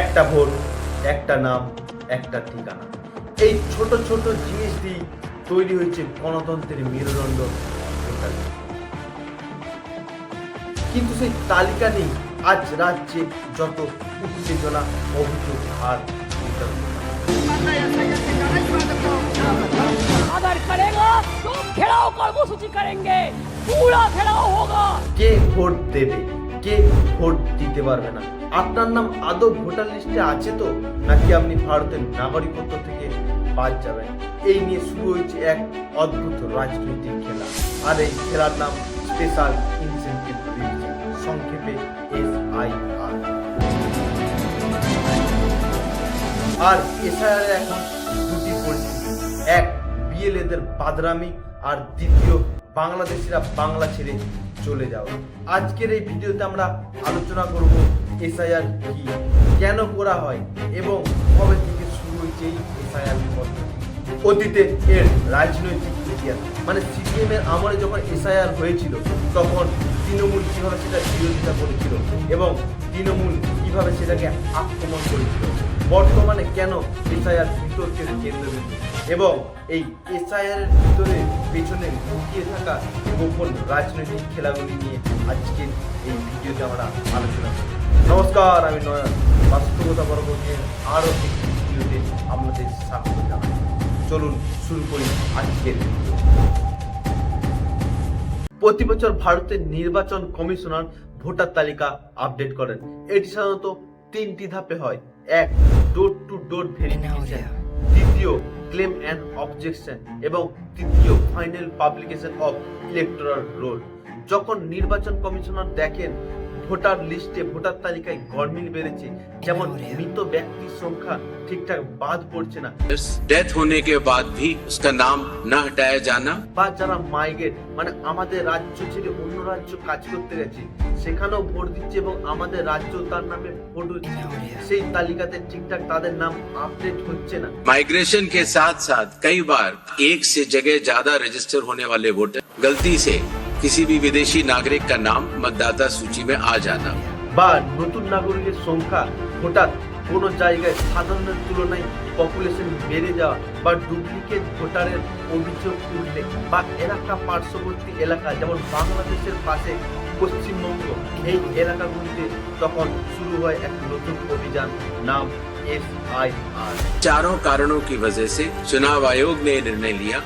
একটা ভোট একটা নাম একটা ঠিকানা। এই ছোট ছোট জিনিস দিয়ে তৈরি হয়েছে গণতন্ত্রের মেরুদণ্ড। কিন্তু সেই তালিকা নেই। আজ রাজ্যে যত উত্তেজনা অভিযোগ আর কে ভোট দেবে? কে ভোট দিতে পারবে না? আপনার নাম আদৌ ভোটার লিস্টে আছে তো? নাকি আপনি ভারতের নাগরিকত্ব থেকে বাদ যাবেন? এই নিয়ে শুরু হয়েছে এক অদ্ভুত রাজনৈতিক খেলা। আর এই খেলার নাম স্পেশাল ইনসেন্টিভ রিভিশন সংক্ষেপে এস আই আর আর এসআইআর এখন দুটি পরিস্থিতি এক বিএলএদের বাদরামি, আর দ্বিতীয়, বাংলাদেশিরা বাংলা ছেড়ে চলে যাও। আজকের এই ভিডিওতে আমরা আলোচনা করব এসআইআর কি, কেন করা হয় এবং কবে থেকে শুরু হয়েছে এই এসআইআর পদ্ধতি। অতীতে এর রাজনৈতিক ইতিহাস মানে সিপিএম এর আমলে যখন এসআইআর হয়েছিল, তখন তৃণমূল কীভাবে সেটা বিরোধিতা করেছিল এবং তৃণমূল কীভাবে সেটাকে আক্রমণ করেছিল? বর্তমানে কেন এসআইআর বিতর্কের কেন্দ্রবিন্দু এবং এই এসআইআর ভিতরে পেছনে লুকিয়ে থাকা গোপন রাজনৈতিক খেলাগুলি নিয়ে আজকের এই ভিডিওতে আমরা আলোচনা করব। নমস্কার, আমি নয়ন। বাস্তবতা পরবর্তী আরও একটি ভিডিওতে আপনাদের স্বাগত জানাই। চলুন শুরু করি আজকের প্রতি বছর ভারতের নির্বাচন কমিশনার ভোটার তালিকা আপডেট করেন। এটি সাধারণত তিনটি ধাপে হয়। এক ডোর টু ডোর ভেরিফিকেশন দ্বিতীয় ক্লেম অ্যান্ড অবজেকশন এবং তৃতীয় final publication of electoral roll যখন নির্বাচন কমিশনার দেখেন ভোটার লিস্টে ভোটার তালিকায় গরমিল বেড়েছে যেমন মৃত ব্যক্তির সংখ্যা ঠিকঠাক বাদ পড়ছে না डेथ होने के बाद भी उसका नाम न हटाया जाना বা যারা মাইগ্রেট মানে আমাদের রাজ্য ছেড়ে অন্য রাজ্য কাজ করতে গেছে সেখানেও ভোট দিচ্ছে এবং আমাদের রাজ্য তার নামে ভোট হচ্ছে সেই তালিকাতে ঠিকঠাক তাদের নাম আপডেট হচ্ছে না माइग्रेशन के साथ साथ कई बार एक से जगह ज्यादा रजिस्टर होने वाले वोटर गलती से किसी भी विदेशी नागरिक का नाम मतदाता सूची में आ जाना বা নতুন নাগরিকের সংখ্যা হঠাৎ কোনো জায়গায় সাধারণের তুলনায় পপুলেশন বেড়ে যাওয়া বা ডুপ্লিকেট ভোটারের অভিযোগ উঠলে বা এলাকা পার্শ্ববর্তী এলাকা যেমন বাংলাদেশের পাশে পশ্চিমবঙ্গ এই এলাকাগুলিতে তখন শুরু হয় এক নতুন অভিযান নাম এস আই আর चारों कारणों की वजह से चुनाव आयोग ने निर्णय लिया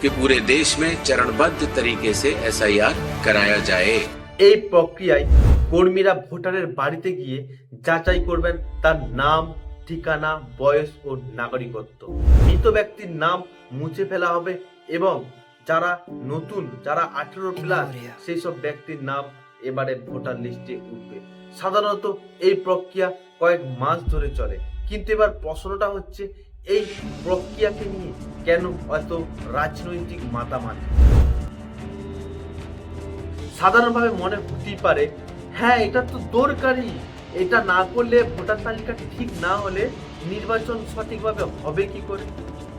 कि पूरे देश में चरणबद्ध तरीके से एसआईआर कराया जाए এই প্রক্রিয়ায় কর্মীরা ভোটারের বাড়িতে গিয়ে যাচাই করবেন তার নাম ঠিকানা বয়স ও নাগরিকত্ব মৃত ব্যক্তির নাম মুছে ফেলা হবে এবং যারা নতুন যারা আঠেরো প্লাস সেই সব ব্যক্তির নাম এবারে ভোটার লিস্টে উঠবে সাধারণত এই প্রক্রিয়া কয়েক মাস ধরে চলে কিন্তু এবার প্রশ্নটা হচ্ছে এই প্রক্রিয়াকে নিয়ে কেন এত রাজনৈতিক মাতামাতি? সাধারণভাবে মনে হতেই পারে হ্যাঁ এটা তো দরকারি এটা না করলে ভোটার তালিকা ঠিক না হলে নির্বাচন সঠিকভাবে হবে কি করে?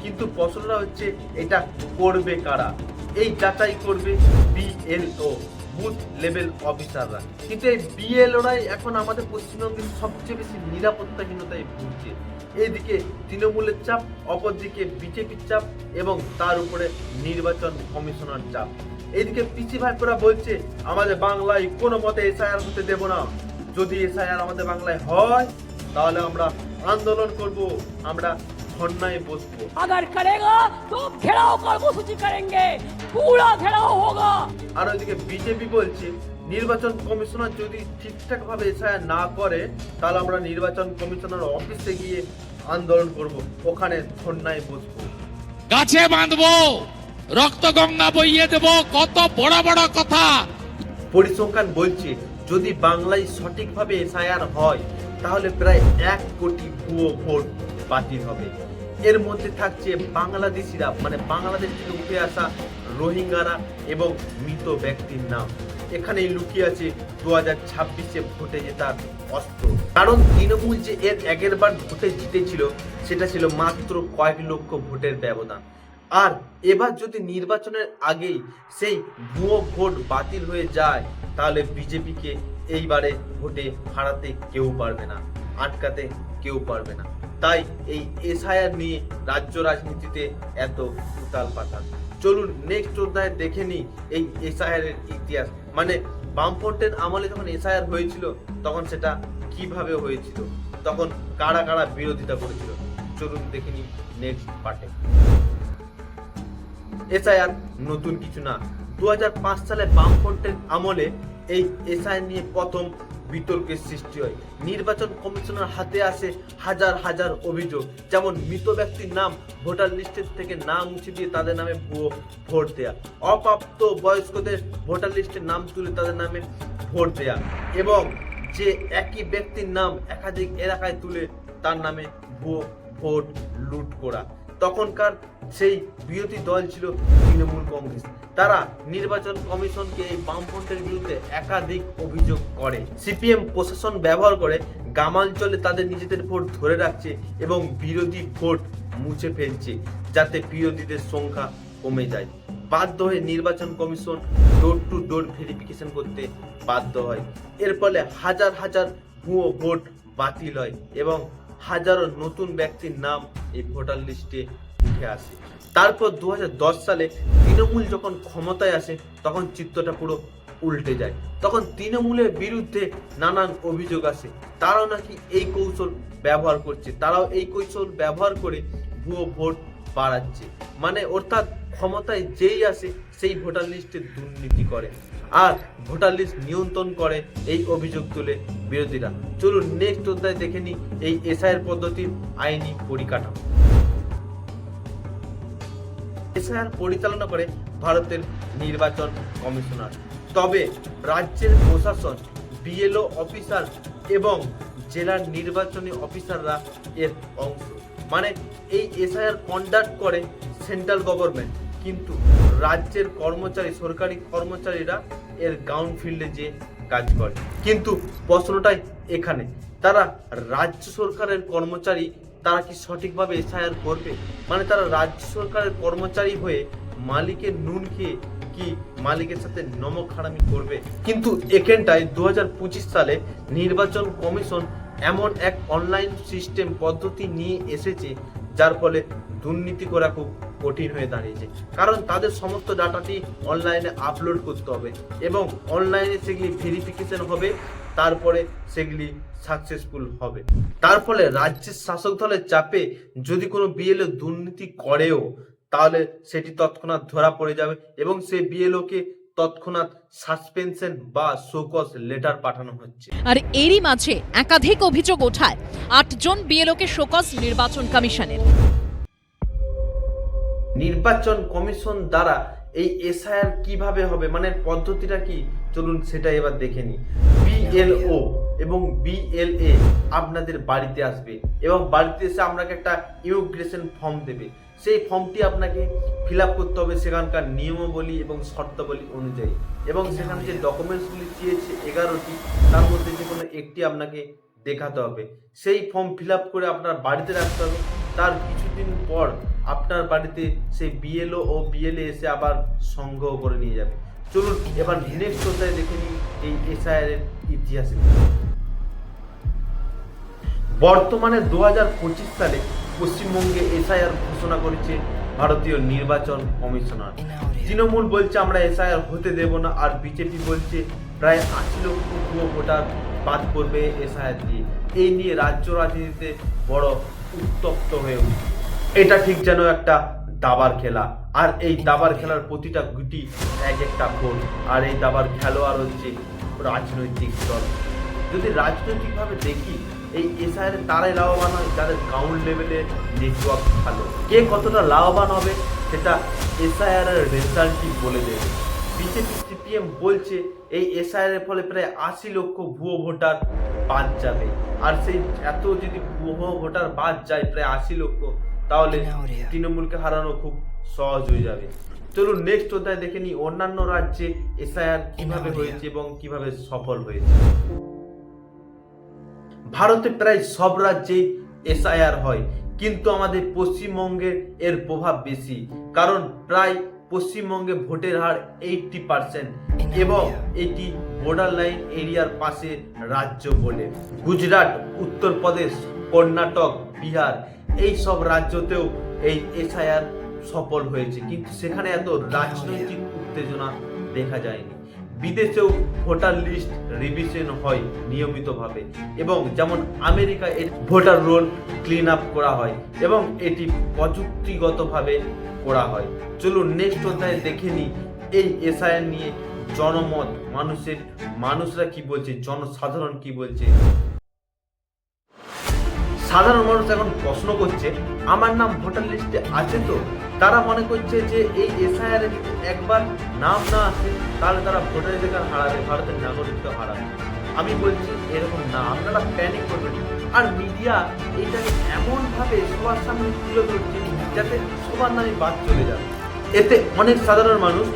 কিন্তু প্রশ্নটা হচ্ছে, এটা করবে কারা? এই যাচাই করবে বিএলও। বুথ লেভেল অফিসাররা। কিন্তু এই বিএলওরাই এখন আমাদের পশ্চিমবঙ্গের সবচেয়ে বেশি নিরাপত্তাহীনতায় ভুগছে। এদিকে তৃণমূলের চাপ, অপরদিকে বিজেপির চাপ এবং তার উপরে নির্বাচন কমিশনার চাপ। এইদিকে পিসি ভাইপোরা বলছে, আমাদের বাংলায় কোনো মতে এসআইআর হতে দেব না। যদি এসআইআর আমাদের বাংলায় হয়, তাহলে আমরা আন্দোলন করব। আমরা ধর্নায় বসবো अगर करेगा तो घेराव कर्मसूची करेंगे पूरा घेराव होगा আর ওইদিকে বিজেপি বলছে নির্বাচন কমিশনার যদি ঠিকঠাক ভাবে এসআইআর না করে তাহলে আমরা নির্বাচন কমিশনার অফিসে গিয়ে আন্দোলন করব ওখানে ধর্নায় বসবো গাছে বাঁধবো রক্ত গঙ্গা বইয়ে দেব কত বড় বড় কথা পরিসংখ্যান বলছে যদি বাংলায় সঠিকভাবে এসআইআর হয় তাহলে প্রায় এক কোটি ভুয়ো ভোট বাতিল হবে। এর মধ্যে থাকছে বাংলাদেশিরা মানে বাংলাদেশ থেকে উঠে আসা রোহিঙ্গারা এবং মৃত ব্যক্তির নাম। এখানেই লুকিয়ে আছে দু হাজার ছাব্বিশে ভোটে জেতার অস্ত্র। কারণ তৃণমূল যে এর আগের বার ভোটে জিতেছিল, সেটা ছিল মাত্র কয়েক লক্ষ ভোটের ব্যবধান। আর এবার যদি নির্বাচনের আগেই সেই ভুয়ো ভোট বাতিল হয়ে যায়, তাহলে বিজেপিকে এইবারে ভোটে হারাতে কেউ পারবে না, আটকাতে কেউ পারবে না। তাই এই এসআইআর নিয়ে রাজ্য রাজনীতিতে এত উতাল পাতাল। চলুন নেক্সট অধ্যায় দেখে নিই এই এসআইআর এর ইতিহাস। মানে বামফ্রন্টের আমলে যখন এসআইআর হয়েছিল, তখন সেটা কীভাবে হয়েছিল? তখন কারা কারা বিরোধিতা করেছিল? চলুন দেখে নিই নেক্সট পার্টে এসআইআর নতুন কিছু না। দু হাজার পাঁচ সালে বামফ্রন্টের আমলে এই এসআইআর নিয়ে প্রথম বিতর্কের সৃষ্টি হয়। নির্বাচন কমিশনের হাতে আসে হাজার হাজার অভিযোগ। যেমন মৃত ব্যক্তির নাম ভোটার লিস্টের থেকে নাম মুছে দিয়ে তাদের নামে ভোট দেয়া। অপ্রাপ্ত বয়স্কদের ভোটার লিস্টের নাম তুলে তাদের নামে ভোট দেয়া। এবং যে একই ব্যক্তির নাম একাধিক এলাকায় তুলে তার নামে ভোট লুট করা। তখনকার সেই বিরোধী দল ছিল তৃণমূল কংগ্রেস। তারা নির্বাচন কমিশনকে এই বামফ্রন্টের বিরুদ্ধে একাধিক অভিযোগ করে। সিপিএম প্রশাসন ব্যবহার করে গ্রামাঞ্চলে তাদের নিজেদের ভোট ধরে রাখছে এবং বিরোধী ভোট মুছে ফেলছে যাতে বিরোধীদের সংখ্যা কমে যায়। বাধ্য হয়ে নির্বাচন commission door to door verification করতে বাধ্য হয়। এর ফলে হাজার হাজার ভুয়ো ভোট বাতিল হয় এবং হাজারো নতুন ব্যক্তির নাম এই ভোটার লিস্টে উঠে আসে। তারপর দু হাজার দশ সালে তৃণমূল যখন ক্ষমতায় আসে, তখন চিত্রটা পুরো উল্টে যায়। তখন তৃণমূলের বিরুদ্ধে নানান অভিযোগ আসে। তারাও নাকি এই কৌশল ব্যবহার করছে। তারাও এই কৌশল ব্যবহার করে ভুয়ো ভোট বাড়াচ্ছে। মানে অর্থাৎ ক্ষমতায় যেই আসে, সেই ভোটার লিস্টে দুর্নীতি করে। আর ভোটার লিস্ট নিয়ন্ত্রণ করে এই অভিযোগ তুলে বিরোধীরা। চলুন নেক্সট অধ্যায় দেখে নিই এই এসআইয়ের পদ্ধতির আইনি পরিকাঠামো। এসআইআর পরিচালনা করে ভারতের নির্বাচন কমিশনার। তবে রাজ্যের প্রশাসন, বিএলও অফিসার এবং জেলার নির্বাচনী অফিসাররা এর অংশ। মানে এই এসআইআর কন্ডাক্ট করে সেন্ট্রাল গভর্নমেন্ট কিন্তু রাজ্যের কর্মচারী, সরকারি কর্মচারীরা এর গ্রাউন্ড ফিল্ডে যে কাজ করে। কিন্তু প্রশ্নটাই এখানে, তারা রাজ্য সরকারের কর্মচারী, তারা কি সঠিকভাবে এসআইআর করবে? মানে তারা রাজ্য সরকারের কর্মচারী হয়ে মালিকের নুন খেয়ে কি মালিকের সাথে নমক হারামি করবে? কিন্তু এখানটায় দু হাজার পঁচিশ সালে নির্বাচন কমিশন এমন এক অনলাইন সিস্টেম পদ্ধতি নিয়ে এসেছে, যার ফলে দুর্নীতি করা খুব কঠিন হয়ে দাঁড়িয়েছে। কারণ তাদের সমস্ত ডাটাটি অনলাইনে আপলোড করতে হবে এবং অনলাইনে সেগুলি ভেরিফিকেশন হবে, তারপরে সেগুলি সাকসেসফুল হবে। তার ফলে রাজ্যের শাসক দলের চাপে যদি কোনো বিএলও দুর্নীতি করেও, তাহলে সেটি তৎক্ষণাৎ ধরা পড়ে যাবে এবং সে বিএলওকে তৎক্ষণাৎ সাসপেনশন বা শোকস লেটার পাঠানো হচ্ছে। আর এরই মাঝে একাধিক অভিযোগ ওঠায় আটজন বিএলওকে শোকজ নির্বাচন কমিশনের। নির্বাচন কমিশন দ্বারা এই এসআইআর কীভাবে হবে? মানে পদ্ধতিটা কি? চলুন সেটা এবার দেখে নিই। বিএলও এবং বিএলএ আপনাদের বাড়িতে আসবে এবং বাড়িতে এসে আপনাকে একটা ইমিগ্রেশন ফর্ম দেবে। সেই ফর্মটি আপনাকে ফিল আপ করতে হবে সেখানকার নিয়মাবলী এবং শর্তাবলী অনুযায়ী। এবং সেখানে যে ডকুমেন্টসগুলি চেয়েছে এগারোটি, তার মধ্যে যে কোনো একটি আপনাকে দেখাতে হবে। সেই ফর্ম ফিল করে আপনার বাড়িতে রাখতে হবে। তার কিছুদিন পর আপনার বাড়িতে সেই বিএলও ও বিএলএ এসে আবার সংগ্রহ করে নিয়ে যাবে। চলুন এবার নেক্সট কোথায় দেখে নিই এই এসআইআর এর ইতিহাসে। বর্তমানে দু সালে পশ্চিমবঙ্গে এসআইআর ঘোষণা করেছে ভারতীয় নির্বাচন কমিশনার। তৃণমূল বলছে, আমরা এসআইআর হতে দেব না। আর বিজেপি বলছে, প্রায় আশি লক্ষ ভুয়ো ভোটার বাদ পড়বে এসআইআর দিয়ে। এই নিয়ে রাজ্য রাজনীতিতে বড় উত্তপ্ত হয়ে উঠছে। এটা ঠিক যেন একটা দাবার খেলা। আর এই দাবার খেলার প্রতিটা গুটি এক একটা ভোট আর এই দাবার খেলোয়াড় হচ্ছে রাজনৈতিক দল। যদি রাজনৈতিকভাবে দেখি, এই এসআইআর তারাই লাভবান হয়, যাদের গ্রাউন্ড লেভেলে নেটওয়ার্ক ভালো। কে কতটা লাভবান হবে, সেটা এসআইআর রেজাল্টই বলে দেবে। বিজেপি সিপিএম বলছে, এই এসআইআর এর ফলে প্রায় আশি লক্ষ ভুয়ো ভোটার বাদ যাবে। আর সেই এত যদি ভুয়ো ভোটার বাদ যায়, প্রায় আশি লক্ষ তাহলে তৃণমূলকে হারানো খুব সহজ হয়ে যাবে। চলুন নেক্সট অধ্যায় দেখে নিই অন্যান্য রাজ্যে এসআইআর কীভাবে হয়েছে এবং কীভাবে সফল হয়েছে। ভারতে প্রায় সব রাজ্যেই এসআইআর হয় কিন্তু আমাদের পশ্চিমবঙ্গের এর প্রভাব বেশি কারণ প্রায় পশ্চিমবঙ্গে ভোটের হার এইটটি পার্সেন্ট এবং এটি বর্ডার লাইন এরিয়ার পাশে রাজ্য বলে। গুজরাট উত্তরপ্রদেশ কর্ণাটক বিহার এই সব রাজ্যতেও এই এসআইআর সফল হয়েছে। কিন্তু সেখানে এত রাজনৈতিক উত্তেজনা দেখা যায়নি। বিদেশেও ভোটার লিস্ট রিভিশন হয় নিয়মিতভাবে। এবং যেমন আমেরিকায় এর ভোটার রোল ক্লিন আপ করা হয় এবং এটি প্রযুক্তিগতভাবে করা হয়। চলুন নেক্সট অধ্যায়ে দেখে নিই এই এসআইআর নিয়ে জনমত, মানুষের, মানুষরা কি বলছে, জনসাধারণ কি বলছে? সাধারণ মানুষ এখন প্রশ্ন করছে, আমার নাম ভোটার লিস্টে আছে তো? তারা মনে করছে যে এই এসআইআর একবার নাম না আসে, তাহলে তারা ভোটার অধিকার হারাবে? ভারতের নাগরিকত্ব হারাবে। আমি বলছি এরকম না, আপনারা প্যানিক করবেন আর মিডিয়া এইটাকে এমনভাবে সবার সামনে তুলে ধরছে যাতে সবার নামে বাদ চলে যাবে এতে অনেক সাধারণ মানুষ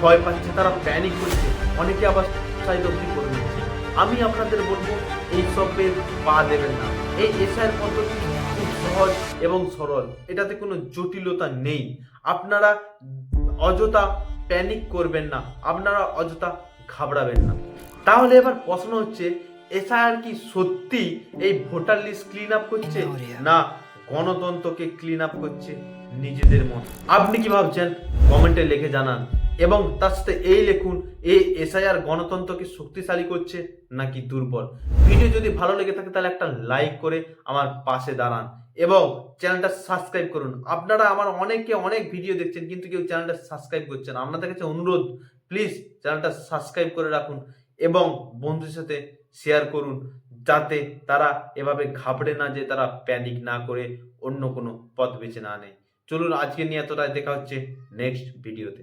ভয় পাচ্ছে, তারা প্যানিক করছে। অনেকে আবার অব্দি করে নিচ্ছে। আমি আপনাদের বলব, এই সবের পা দেবেন না। এই এসআইয়ের পদ্ধতি খুব সহজ এবং সরল। এটাতে কোনো জটিলতা নেই। আপনারা অযথা প্যানিক করবেন না। আপনারা অযথা ঘাবড়াবেন না। তাহলে এবার প্রশ্ন হচ্ছে এসআইআর কি সত্যি এই ভোটার লিস্ট ক্লিন আপ করছে? না গণতন্ত্রকে ক্লিন আপ করছে নিজেদের মন? আপনি কি ভাবছেন? কমেন্টে লিখে জানান। এবং তার সাথে এই লিখুন, এই এসআইআর গণতন্ত্রকে শক্তিশালী করছে নাকি দুর্বল? ভিডিও যদি ভালো লেগে থাকে তাহলে একটা লাইক করে আমার পাশে দাঁড়ান এবং চ্যানেলটা সাবস্ক্রাইব করুন। আপনারা আমার অনেকে অনেক ভিডিও দেখছেন কিন্তু কেউ চ্যানেলটা সাবস্ক্রাইব করছেন আপনাদের কাছে অনুরোধ প্লিজ চ্যানেলটা সাবস্ক্রাইব করে রাখুন এবং বন্ধুদের সাথে শেয়ার করুন যাতে তারা এভাবে ঘাবড়ে না যে তারা প্যানিক না করে অন্য কোনো পথ বেছে না নেয়। চলুন আজকে নিয়ে এতটাই। দেখা হচ্ছে নেক্সট ভিডিওতে